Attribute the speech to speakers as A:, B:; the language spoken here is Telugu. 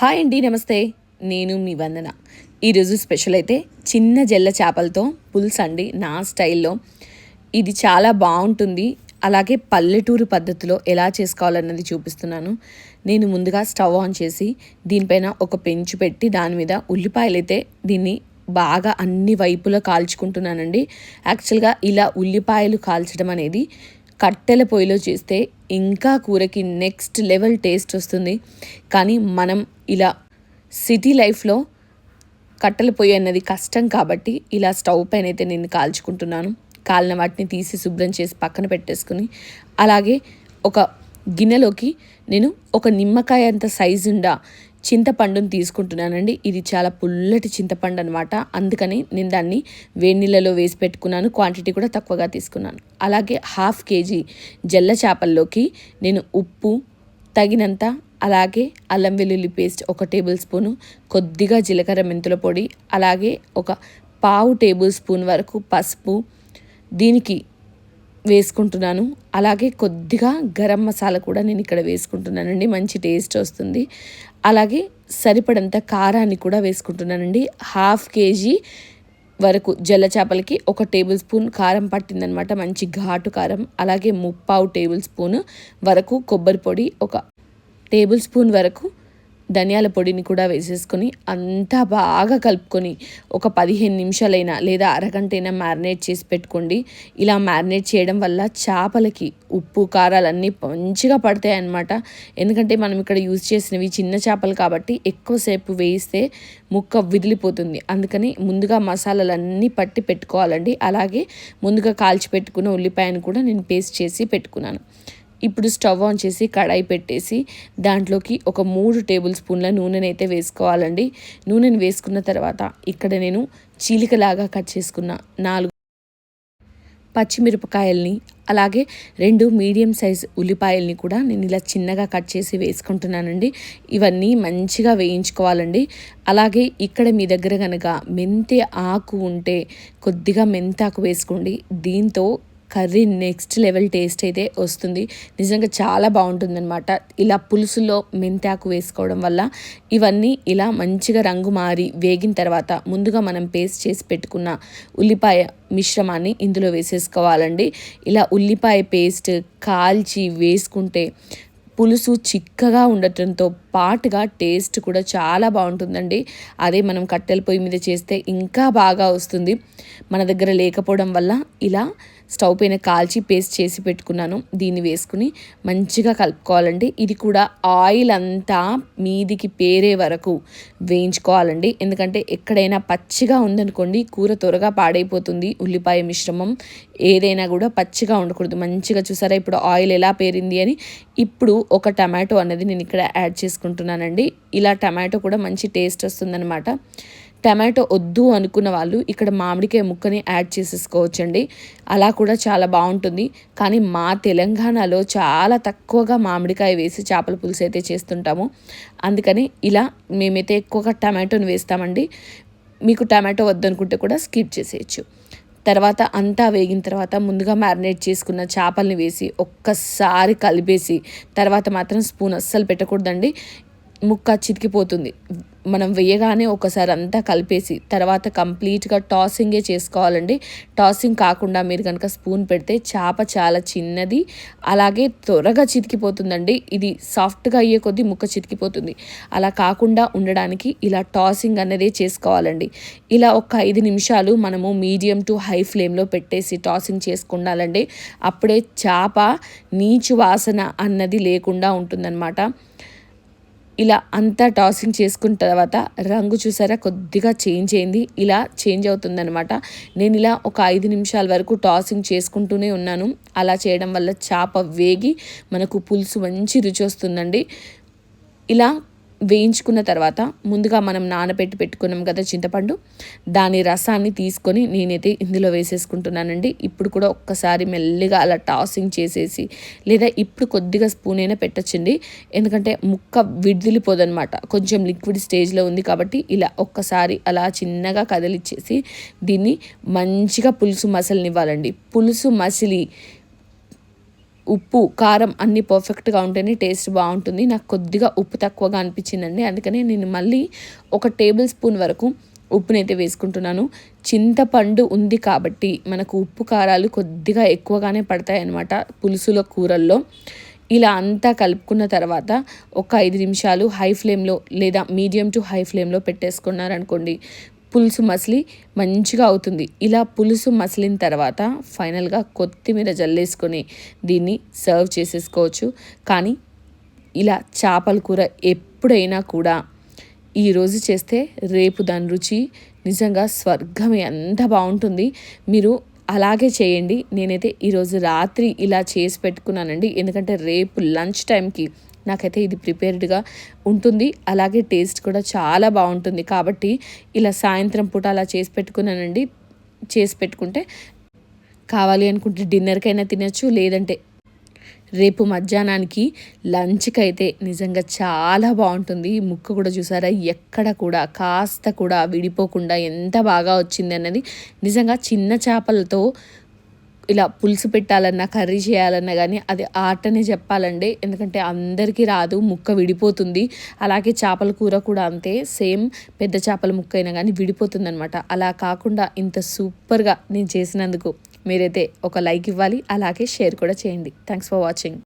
A: హాయ్ అండి నమస్తే. నేను మీ వందన. ఈరోజు స్పెషల్ అయితే చిన్న జల్ల చేపలతో పులుసు అండి నా స్టైల్లో. ఇది చాలా బాగుంటుంది. అలాగే పల్లెటూరు పద్ధతిలో ఎలా చేసుకోవాలన్నది చూపిస్తున్నాను. నేను ముందుగా స్టవ్ ఆన్ చేసి దీనిపైన ఒక పెంచు పెట్టి దాని మీద ఉల్లిపాయలు అయితే దీన్ని బాగా అన్ని వైపులా కాల్చుకుంటున్నానండి. యాక్చువల్గా ఇలా ఉల్లిపాయలు కాల్చడం అనేది కట్టెల పొయ్యిలో చేస్తే ఇంకా కూరకి నెక్స్ట్ లెవెల్ టేస్ట్ వస్తుంది. కానీ మనం ఇలా సిటీ లైఫ్లో కట్టెల పొయ్యి అన్నది కష్టం కాబట్టి ఇలా స్టవ్ పైన అయితే నేను కాల్చుకుంటున్నాను. కాలిన వాటిని తీసి శుభ్రం చేసి పక్కన పెట్టేసుకుని అలాగే ఒక గిన్నెలోకి నేను ఒక నిమ్మకాయ అంత సైజు చింతపండును తీసుకుంటున్నానండి. ఇది చాలా పుల్లటి చింతపండు అనమాట అందుకని నేను దాన్ని వేడి నీళ్ళలో వేసి పెట్టుకున్నాను. క్వాంటిటీ కూడా తక్కువగా తీసుకున్నాను. అలాగే హాఫ్ కేజీ జల్ల చేపల్లోకి నేను ఉప్పు తగినంత అలాగే అల్లం వెల్లుల్లి పేస్ట్ ఒక టేబుల్ స్పూను కొద్దిగా జీలకర్ర మెంతుల పొడి అలాగే ఒక పావు టేబుల్ స్పూన్ వరకు పసుపు దీనికి వేసుకుంటున్నాను. అలాగే కొద్దిగా గరం మసాలా కూడా నేను ఇక్కడ వేసుకుంటున్నానండి మంచి టేస్ట్ వస్తుంది. అలాగే సరిపడంత కారాన్ని కూడా వేసుకుంటున్నానండి. హాఫ్ కేజీ వరకు జల్ల చేపలకి ఒక టేబుల్ స్పూన్ కారం పట్టిందనమాట మంచి ఘాటు కారం. అలాగే ముప్పావు టేబుల్ స్పూన్ వరకు కొబ్బరి పొడి ఒక టేబుల్ స్పూన్ వరకు ధనియాల పొడిని కూడా వేసేసుకొని అంతా బాగా కలుపుకొని ఒక పదిహేను నిమిషాలైనా లేదా అరగంట అయినా మ్యారినేట్ చేసి పెట్టుకోండి. ఇలా మ్యారినేట్ చేయడం వల్ల చేపలకి ఉప్పు కారాలన్నీ మంచిగా పడతాయి అన్నమాట ఎందుకంటే మనం ఇక్కడ యూజ్ చేసినవి చిన్న చేపలు కాబట్టి ఎక్కువసేపు వేయిస్తే ముక్క విదిలిపోతుంది. అందుకని ముందుగా మసాలాలన్నీ పట్టి పెట్టుకోవాలండి. అలాగే ముందుగా కాల్చి పెట్టుకున్న ఉల్లిపాయను కూడా నేను పేస్ట్ చేసి పెట్టుకున్నాను. ఇప్పుడు స్టవ్ ఆన్ చేసి కడాయి పెట్టేసి దాంట్లోకి ఒక మూడు టేబుల్ స్పూన్ల నూనెని అయితే వేసుకోవాలండి. నూనెని వేసుకున్న తర్వాత ఇక్కడ నేను చీలికలాగా కట్ చేసుకున్న నాలుగు పచ్చిమిరపకాయల్ని అలాగే రెండు మీడియం సైజ్ ఉల్లిపాయల్ని కూడా నేను ఇలా చిన్నగా కట్ చేసి వేసుకుంటున్నానండి. ఇవన్నీ మంచిగా వేయించుకోవాలండి. అలాగే ఇక్కడ మీ దగ్గర కనుక మెంతి ఆకు ఉంటే కొద్దిగా మెంతాకు వేసుకోండి. దీంతో కర్రీ నెక్స్ట్ లెవెల్ టేస్ట్ అయితే వస్తుంది. నిజంగా చాలా బాగుంటుందన్నమాట. ఇలా పులుసులో మెంతాకు వేసుకోవడం వల్ల ఇవన్నీ ఇలా మంచిగా రంగు మారి వేగిన తర్వాత ముందుగా మనం పేస్ట్ చేసి పెట్టుకున్న ఉల్లిపాయ మిశ్రమాన్ని ఇందులో వేసేసుకోవాలండి. ఇలా ఉల్లిపాయ పేస్ట్ కాల్చి వేసుకుంటే పులుసు చిక్కగా ఉండటంతో పాటుగా టేస్ట్ కూడా చాలా బాగుంటుందండి. అదే మనం కట్టెల పొయ్యి మీద చేస్తే ఇంకా బాగా వస్తుంది. మన దగ్గర లేకపోవడం వల్ల ఇలా స్టవ్ పైన కాల్చి పేస్ట్ చేసి పెట్టుకున్నాను. దీన్ని వేసుకుని మంచిగా కలుపుకోవాలండి. ఇది కూడా ఆయిల్ అంతా మీదికి పేరే వరకు వేయించుకోవాలండి. ఎందుకంటే ఎక్కడైనా పచ్చిగా ఉందనుకోండి కూర త్వరగా పాడైపోతుంది. ఉల్లిపాయ మిశ్రమం ఏదైనా కూడా పచ్చిగా ఉండకూడదు. మంచిగా చూసారా ఇప్పుడు ఆయిల్ ఎలా పేరింది అని. ఇప్పుడు ఒక టమాటో అనేది నేను ఇక్కడ యాడ్ చేసుకుంటున్నానండి ఇలా టమాటో కూడా మంచి టేస్ట్ వస్తుందన్నమాట. టమాటో వద్దు అనుకున్న వాళ్ళు ఇక్కడ మామిడికాయ ముక్కని యాడ్ చేసేసుకోవచ్చండి. అలా కూడా చాలా బాగుంటుంది. కానీ మా తెలంగాణలో చాలా తక్కువగా మామిడికాయ వేసి చేపల పులుసు అయితే చేస్తుంటాము. అందుకని ఇలా మేమైతే ఎక్కువగా టమాటోని వేస్తామండి. మీకు టమాటో వద్దనుకుంటే కూడా స్కిప్ చేసేయచ్చు. తర్వాత అంతా వేగిన తర్వాత ముందుగా మ్యారినేట్ చేసుకున్న చేపల్ని వేసి ఒక్కసారి కలిపేసి తర్వాత మాత్రం స్పూన్ అస్సలు పెట్టకూడదండి. ముక్క చితికిపోతుంది. మనం వేయగానే ఒకసారి అంతా కలిపేసి తర్వాత కంప్లీట్గా టాసింగే చేసుకోవాలండి. టాసింగ్ కాకుండా మీరు కనుక స్పూన్ పెడితే చేప చాలా చిన్నది అలాగే త్వరగా చితికిపోతుందండి. ఇది సాఫ్ట్గా అయ్యే కొద్దీ ముక్క చితికిపోతుంది. అలా కాకుండా ఉండడానికి ఇలా టాసింగ్ అనేది చేసుకోవాలండి. ఇలా ఒక ఐదు నిమిషాలు మనము మీడియం టు హై ఫ్లేమ్లో పెట్టేసి టాసింగ్ చేసుకుండాలండి. అప్పుడే చేప నీచు వాసన అన్నది లేకుండా ఉంటుందన్నమాట. ఇలా అంతా టాసింగ్ చేసుకున్న తర్వాత రంగు చూసారా? కొద్దిగా చేంజ్ అయింది. ఇలా చేంజ్ అవుతుందనమాట నేను ఇలా ఒక ఐదు నిమిషాల వరకు టాసింగ్ చేసుకుంటూనే ఉన్నాను. అలా చేయడం వల్ల చేప వేగి మనకు పులుసు మంచి రుచి వస్తుందండి. ఇలా వేయించుకున్న తర్వాత ముందుగా మనం నానబెట్టి పెట్టుకున్నాం కదా చింతపండు దాని రసాన్ని తీసుకొని నేనైతే ఇందులో వేసేసుకుంటున్నానండి. ఇప్పుడు కూడా ఒక్కసారి మెల్లిగా అలా టాసింగ్ చేసేసి లేదా ఇప్పుడు కొద్దిగా స్పూన్ అయినా పెట్టచ్చండి. ఎందుకంటే ముక్క విడిదిలిపోదనమాట. కొంచెం లిక్విడ్ స్టేజ్లో ఉంది కాబట్టి ఇలా ఒక్కసారి అలా చిన్నగా కదిలిచ్చేసి దీన్ని మంచిగా పులుసు మసలినివ్వాలండి. పులుసు మసిలి ఉప్పు కారం అన్నీ పర్ఫెక్ట్గా ఉంటేనే టేస్ట్ బాగుంటుంది. నాకు కొద్దిగా ఉప్పు తక్కువగా అనిపించిందండి. అందుకనే నేను మళ్ళీ ఒక టేబుల్ స్పూన్ వరకు ఉప్పునైతే వేసుకుంటున్నాను. చింతపండు ఉంది కాబట్టి మనకు ఉప్పు కారాలు కొద్దిగా ఎక్కువగానే పడతాయి అన్నమాట పులుసుల కూరల్లో. ఇలా అంతా కలుపుకున్న తర్వాత ఒక ఐదు నిమిషాలు హై ఫ్లేమ్లో లేదా మీడియం టు హై ఫ్లేమ్లో పెట్టేసుకున్నారనుకోండి పులుసు మసిలి మంచిగా అవుతుంది. ఇలా పులుసు మసిలిన తర్వాత ఫైనల్గా కొత్తిమీర జల్లేసుకొని దీన్ని సర్వ్ చేసేసుకోవచ్చు. కానీ ఇలా చేపల కూర ఎప్పుడైనా కూడా ఈరోజు చేస్తే రేపు దాని రుచి నిజంగా స్వర్గం అంత బాగుంటుంది. మీరు అలాగే చేయండి. నేనైతే ఈరోజు రాత్రి ఇలా చేసి పెట్టుకున్నానండి. ఎందుకంటే రేపు లంచ్ టైంకి నాకైతే ఇది ప్రిపేర్డ్గా ఉంటుంది. అలాగే టేస్ట్ కూడా చాలా బాగుంటుంది. కాబట్టి ఇలా సాయంత్రం పూట అలా చేసి పెట్టుకున్నానండి. చేసి పెట్టుకుంటే కావాలి అనుకుంటే డిన్నర్కైనా తినచ్చు. లేదంటే రేపు మధ్యాహ్నానికి లంచ్కి అయితే నిజంగా చాలా బాగుంటుంది. ఈ ముక్క కూడా చూసారా? ఎక్కడ కూడా కాస్త కూడా విడిపోకుండా ఎంత బాగా వచ్చింది అన్నది నిజంగా చిన్న చేపలతో ఇలా పులుసు పెట్టాలన్నా కర్రీ చేయాలన్నా కానీ అది ఆటనే చెప్పాలండి. ఎందుకంటే అందరికీ రాదు ముక్క విడిపోతుంది. అలాగే చేపల కూర కూడా అంతే సేమ్ పెద్ద చేపల ముక్క అయినా కానీ విడిపోతుంది అనమాట అలా కాకుండా ఇంత సూపర్గా నేను చేసినందుకు మీరైతే ఒక లైక్ ఇవ్వాలి అలాగే షేర్ కూడా చేయండి. Thanks for watching